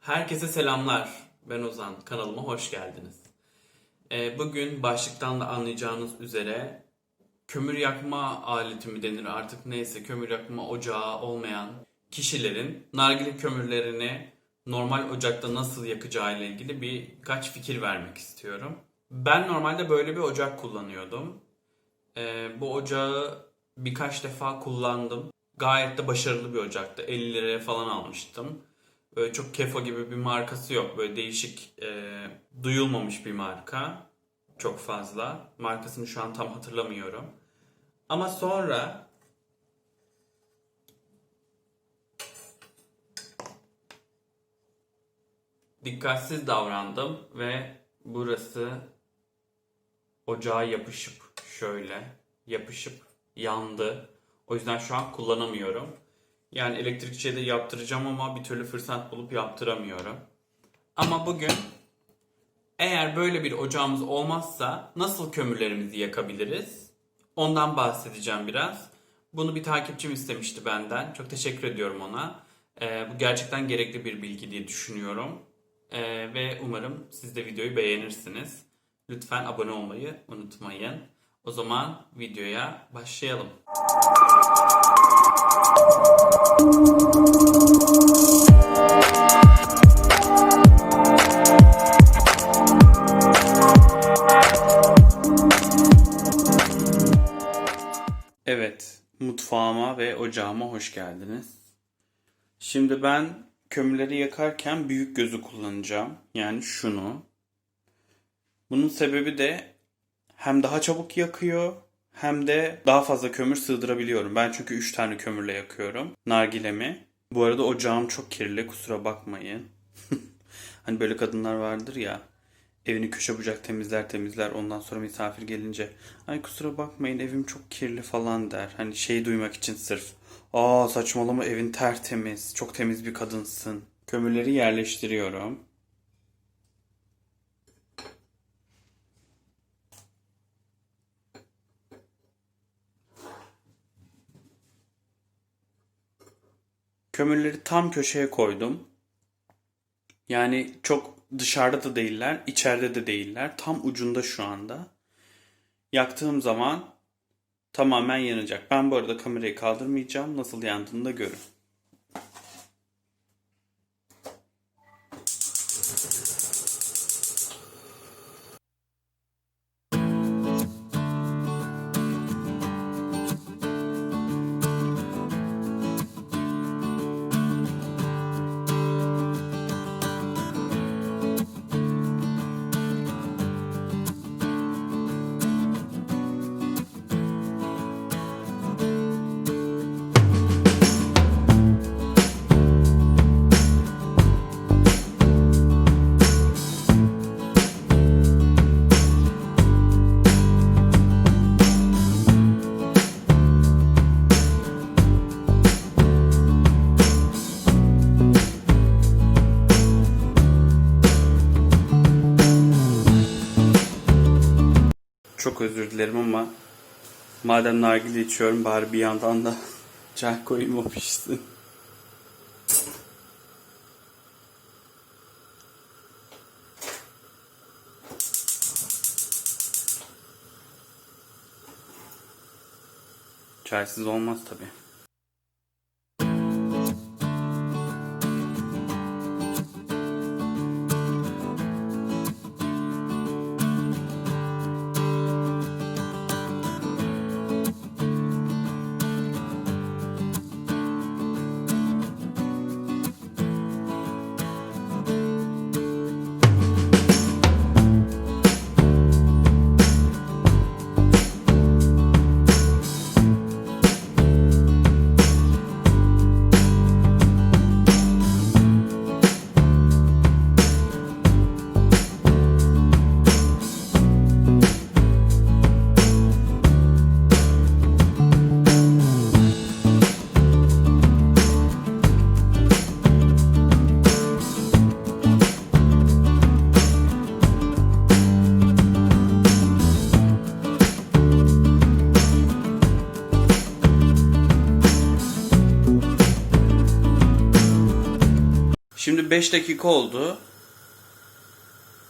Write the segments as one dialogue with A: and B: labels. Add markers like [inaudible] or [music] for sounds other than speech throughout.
A: Herkese selamlar. Ben Ozan. Kanalıma hoş geldiniz. Ee, bugün başlıktan da anlayacağınız üzere kömür yakma aleti mi denir artık neyse kömür yakma ocağı olmayan kişilerin nargile kömürlerini normal ocakta nasıl yakacağı ile ilgili birkaç fikir vermek istiyorum. Ben normalde böyle bir ocak kullanıyordum. Ee, bu ocağı birkaç defa kullandım. Gayet de başarılı bir ocaktı. 50 liraya falan almıştım. Böyle çok Kefo gibi bir markası yok. Böyle değişik, e, duyulmamış bir marka. Çok fazla. Markasını şu an tam hatırlamıyorum. Ama sonra dikkatsiz davrandım ve burası ocağa yapışıp şöyle yapışıp yandı. O yüzden şu an kullanamıyorum. Yani elektrikçiye de yaptıracağım ama bir türlü fırsat bulup yaptıramıyorum. Ama bugün eğer böyle bir ocağımız olmazsa nasıl kömürlerimizi yakabiliriz? Ondan bahsedeceğim biraz. Bunu bir takipçim istemişti benden. Çok teşekkür ediyorum ona. Ee, bu gerçekten gerekli bir bilgi diye düşünüyorum. Ee, ve umarım siz de videoyu beğenirsiniz. Lütfen abone olmayı unutmayın. O zaman videoya başlayalım. Evet, mutfağıma ve ocağıma hoş geldiniz. Şimdi ben kömürleri yakarken büyük gözü kullanacağım. Yani şunu. Bunun sebebi de hem daha çabuk yakıyor hem de daha fazla kömür sığdırabiliyorum. Ben çünkü 3 tane kömürle yakıyorum nargilemi. Bu arada ocağım çok kirli kusura bakmayın. [laughs] hani böyle kadınlar vardır ya evini köşe bucak temizler temizler ondan sonra misafir gelince ay kusura bakmayın evim çok kirli falan der. Hani şey duymak için sırf aa saçmalama evin tertemiz çok temiz bir kadınsın. Kömürleri yerleştiriyorum. Kömürleri tam köşeye koydum. Yani çok dışarıda da değiller, içeride de değiller. Tam ucunda şu anda. Yaktığım zaman tamamen yanacak. Ben bu arada kamerayı kaldırmayacağım. Nasıl yandığını da görün. Çok özür dilerim ama madem nargile içiyorum bari bir yandan da çay koyayım o pişsin. Çaysız olmaz tabii. Şimdi 5 dakika oldu.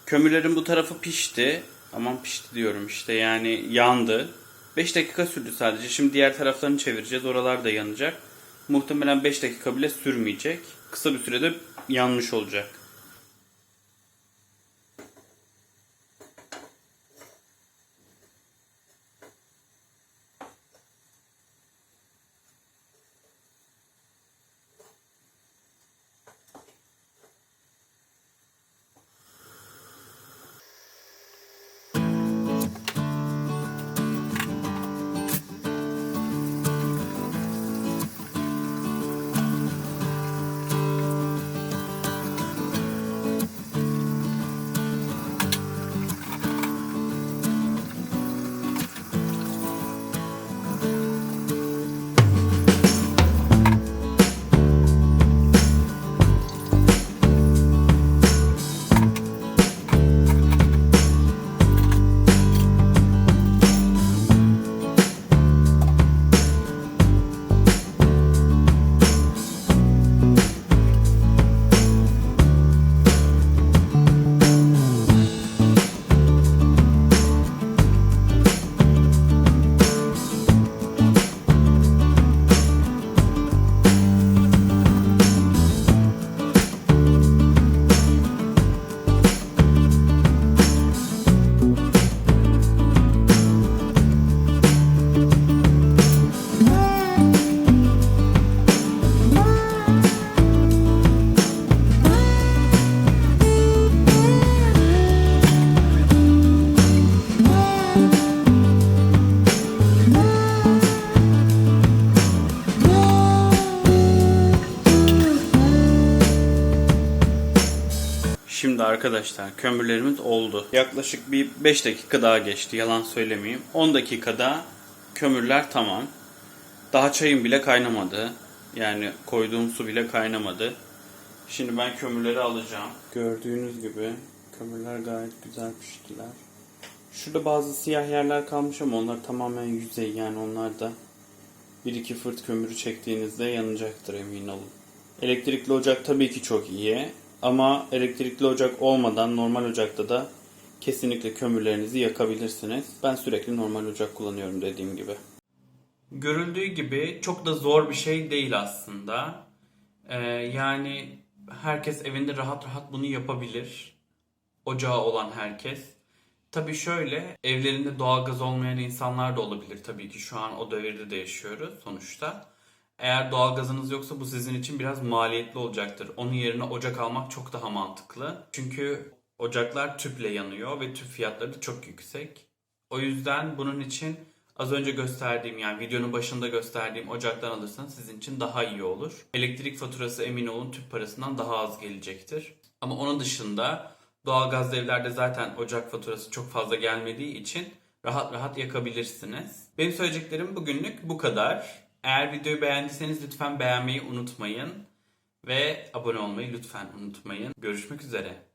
A: Kömürlerin bu tarafı pişti. Aman pişti diyorum işte yani yandı. 5 dakika sürdü sadece. Şimdi diğer taraflarını çevireceğiz. Oralar da yanacak. Muhtemelen 5 dakika bile sürmeyecek. Kısa bir sürede yanmış olacak. Arkadaşlar kömürlerimiz oldu. Yaklaşık bir 5 dakika daha geçti yalan söylemeyeyim. 10 dakikada kömürler tamam. Daha çayım bile kaynamadı. Yani koyduğum su bile kaynamadı. Şimdi ben kömürleri alacağım. Gördüğünüz gibi kömürler gayet güzel piştiler. Şurada bazı siyah yerler kalmış ama onlar tamamen yüzey yani onlar da bir iki fırt kömürü çektiğinizde yanacaktır emin olun. Elektrikli ocak tabii ki çok iyi ama elektrikli ocak olmadan normal ocakta da kesinlikle kömürlerinizi yakabilirsiniz. Ben sürekli normal ocak kullanıyorum dediğim gibi. Görüldüğü gibi çok da zor bir şey değil aslında. Ee, yani herkes evinde rahat rahat bunu yapabilir. Ocağı olan herkes. Tabii şöyle, evlerinde doğalgaz olmayan insanlar da olabilir tabii ki. Şu an o devirde de yaşıyoruz sonuçta. Eğer doğalgazınız yoksa bu sizin için biraz maliyetli olacaktır. Onun yerine ocak almak çok daha mantıklı. Çünkü ocaklar tüple yanıyor ve tüp fiyatları da çok yüksek. O yüzden bunun için az önce gösterdiğim yani videonun başında gösterdiğim ocaktan alırsanız sizin için daha iyi olur. Elektrik faturası emin olun tüp parasından daha az gelecektir. Ama onun dışında doğalgazlı evlerde zaten ocak faturası çok fazla gelmediği için rahat rahat yakabilirsiniz. Benim söyleyeceklerim bugünlük bu kadar. Eğer videoyu beğendiyseniz lütfen beğenmeyi unutmayın. Ve abone olmayı lütfen unutmayın. Görüşmek üzere.